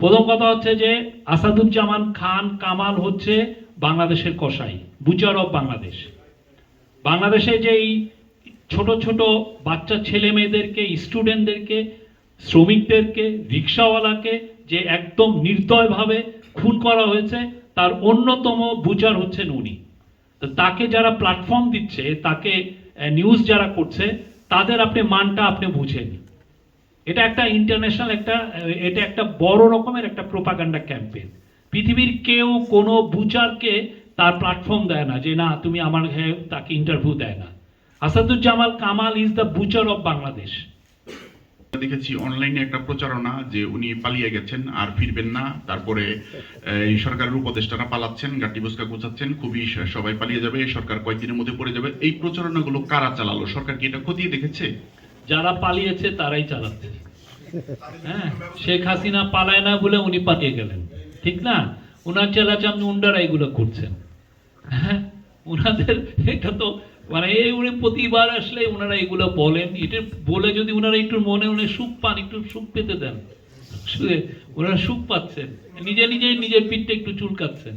প্রথম কথা হচ্ছে যে আসাদুজ্জামান খান কামাল হচ্ছে বাংলাদেশের কসাই, বুচার অফ বাংলাদেশ। বাংলাদেশে যেই ছোট ছোট বাচ্চা ছেলে মেয়েদেরকে, স্টুডেন্টদেরকে, শ্রমিকদেরকে, রিক্সাওয়ালাকে যে একদম নির্দয়ভাবে খুন করা হয়েছে, তার অন্যতম বুচার হচ্ছেন উনি। তাকে যারা প্ল্যাটফর্ম দিচ্ছে, তাকে নিউজ যারা করছে, তাদের আপনি মানটা আপনি বুঝেন। এটা একটা ইন্টারন্যাশনাল একটা, এটা একটা বড় রকমের একটা প্রোপাগান্ডা ক্যাম্পেইন পৃথিবীর কেউ কোনো বুচারকে তার প্ল্যাটফর্ম দেয় না যে, না, তুমি আমার তাকে ইন্টারভিউ দেয় না। Asaduzzaman Kamal is the butcher of Bangladesh দেখেছি অনলাইনে একটা প্রচারণা যে, উনি পালিয়ে গেছেন, আর ফিরবেন না। তারপরে, এই সরকারের উপদেষ্টারা পালাচ্ছেন গাটি বসকা গোছাচ্ছেন, খুবই সবাই পালিয়ে যাবে, সরকার কয়েকদিনের মধ্যে পড়ে যাবে। এই প্রচারণাগুলো কারা চালালো? সরকার কি এটা খতিয়ে দেখেছে? যারা পালিয়েছে, তারাই চালাচ্ছে। হ্যাঁ শেখ হাসিনা পালায় না বলে উনি পালিয়ে গেলেন। ঠিক না? উনার চেলাচাম উন্ডারা এগুলো করছেন। হ্যাঁ উনাদের এটা তো মানে এই উনি প্রতিবার আসলে ওনারা এগুলো বলেন। এটা বলে যদি ওনারা একটু মনে মনে সুখ পান, একটু সুখ পেতে দেন। ওনারা সুখ পাচ্ছেন। নিজে নিজেই নিজের পিঠটা একটু চুলকাচ্ছেন।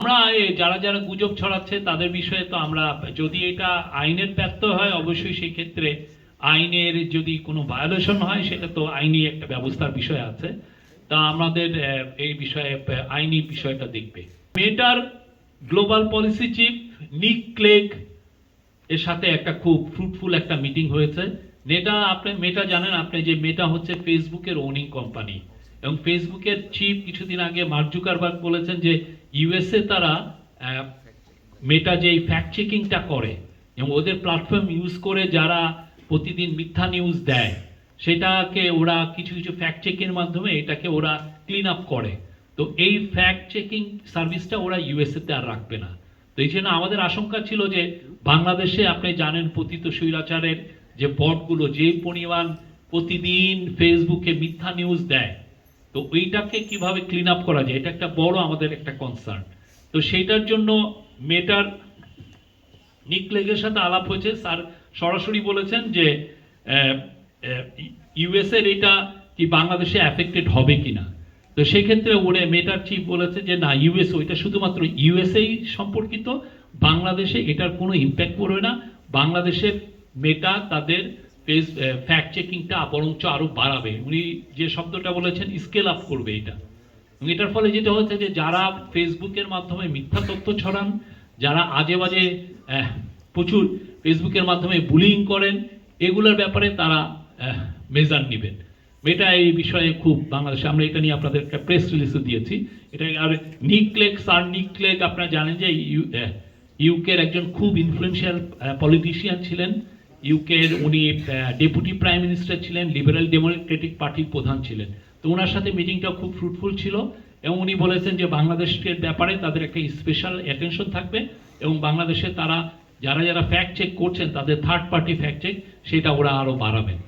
আমরা যারা যারা গুজব ছড়াচ্ছে, তাদের বিষয়ে তো আমরা, যদি এটা আইনের ব্যর্থ হয়, অবশ্যই সেই ক্ষেত্রে আইনের যদি কোনো ভায়োলেশন হয়, সেটা তো আইনি একটা ব্যবস্থার বিষয় আছে। তা আমাদের এই বিষয়ে আইনি বিষয়টা দেখবে। Meta global policy chief Nick Clegg এর সাথে একটা খুব ফ্রুটফুল একটা মিটিং হয়েছে। মেটা, আপনি, মেটা জানেন, আপনি যে মেটা হচ্ছে ফেসবুকের ওনিং কোম্পানি এবং ফেসবুকের চিফ কিছুদিন আগে মার্ক জুকারবার্গ বলেছেন যে ইউএসএ তারা মেটা যে ফ্যাক্ট চেকিংটা করে এবং ওদের প্ল্যাটফর্ম ইউজ করে যারা প্রতিদিন মিথ্যা নিউজ দেয়। সেটাকে ওরা কিছু কিছু ফ্যাক্ট চেকের মাধ্যমে এটাকে ওরা ক্লিন আপ করে। তো এই ফ্যাক্ট চেকিং সার্ভিসটা ওরা ইউএসএ তে আর রাখবে না। তো এই জন্য আমাদের আশঙ্কা ছিল যে বাংলাদেশে আপনি জানেন পতিত স্বৈরাচারের যে বটগুলো, যে পরিমাণ প্রতিদিন ফেসবুকে মিথ্যা নিউজ দেয়। তো ওইটাকে কীভাবে ক্লিন আপ করা যায়, এটা একটা বড় আমাদের একটা কনসার্ন তো সেইটার জন্য মেটার নিকলেগের সাথে আলাপ হয়েছে। স্যার সরাসরি বলেছেন যে ইউএস এর এটা কি বাংলাদেশে অ্যাফেক্টেড হবে কিনা? তো সেক্ষেত্রে ওরে মেটার চিফ বলেছে যে, না ইউএস ওইটা শুধুমাত্র ইউএসএই সম্পর্কিত, বাংলাদেশে এটার কোনো ইম্প্যাক্ট পড়বে না। বাংলাদেশের মেটা তাদের ফেস ফ্যাক্ট চেকিংটা বরঞ্চ আরও বাড়াবে। উনি যে শব্দটা বলেছেন স্কেল আপ করবে এটা। এবং এটার ফলে যেটা হচ্ছে যে, যারা ফেসবুকের মাধ্যমে মিথ্যা তথ্য ছড়ান, যারা আজে বাজে প্রচুর ফেসবুকের মাধ্যমে বুলিং করেন, এগুলোর ব্যাপারে তারা মেজার নেবেন। এটা এই বিষয়ে খুব বাংলাদেশে, আমরা এটা নিয়ে আপনাদের একটা প্রেস রিলিজও দিয়েছি। এটা আর নিকলেক, স্যার নিকলেক, আপনারা জানেন যে ইউ ইউকের একজন খুব ইনফ্লুয়েন্সিয়াল পলিটিশিয়ান ছিলেন। ইউকের উনি ডেপুটি প্রাইম মিনিস্টার ছিলেন লিবারেল ডেমোক্রেটিক পার্টির প্রধান ছিলেন। তো ওনার সাথে মিটিংটা খুব ফ্রুটফুল ছিল এবং উনি বলেছেন যে বাংলাদেশের ব্যাপারে তাদের একটা স্পেশাল অ্যাটেনশন থাকবে এবং বাংলাদেশে তারা যারা যারা ফ্যাক্ট চেক করছেন তাদের থার্ড পার্টি ফ্যাক্ট চেক সেটা ওরা আরও বাড়াবেন